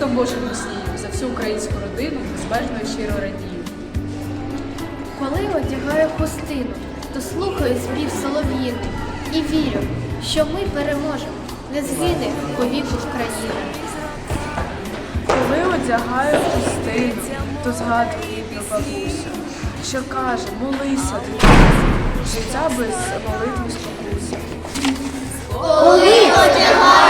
захистом Божим носіїв за всю українську родину безмежно і щиро радію. Коли одягаю хустину, то слухаю спів солов'їн і вірю, що ми переможемо, не згине повіку країна. Коли одягаю хустину, то згадую рідну бабусю, що каже, молися, дитина, життя без молитви спокуся. Коли одягають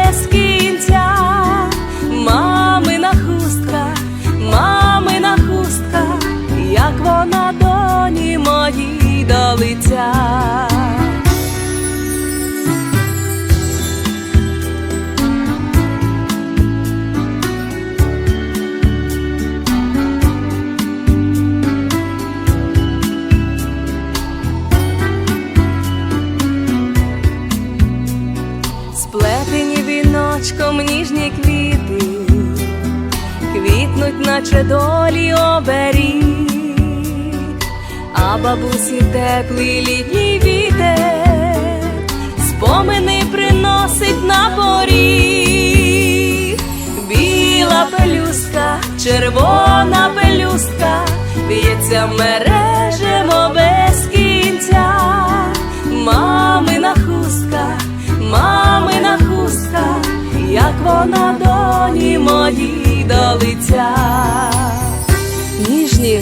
доні до лиця. Сплетені віночком ніжні квіти, квітнуть, наче долі оберіг, а бабусі теплий літній вітер, спомини приносить на поріг, біла пелюстка, червона пелюстка, б'ється мережево без кінця, мамина хустка, мамина хустка, як вона доні моїй до лиця. Ніжні,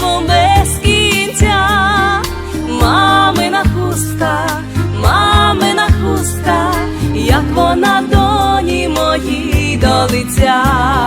лиця.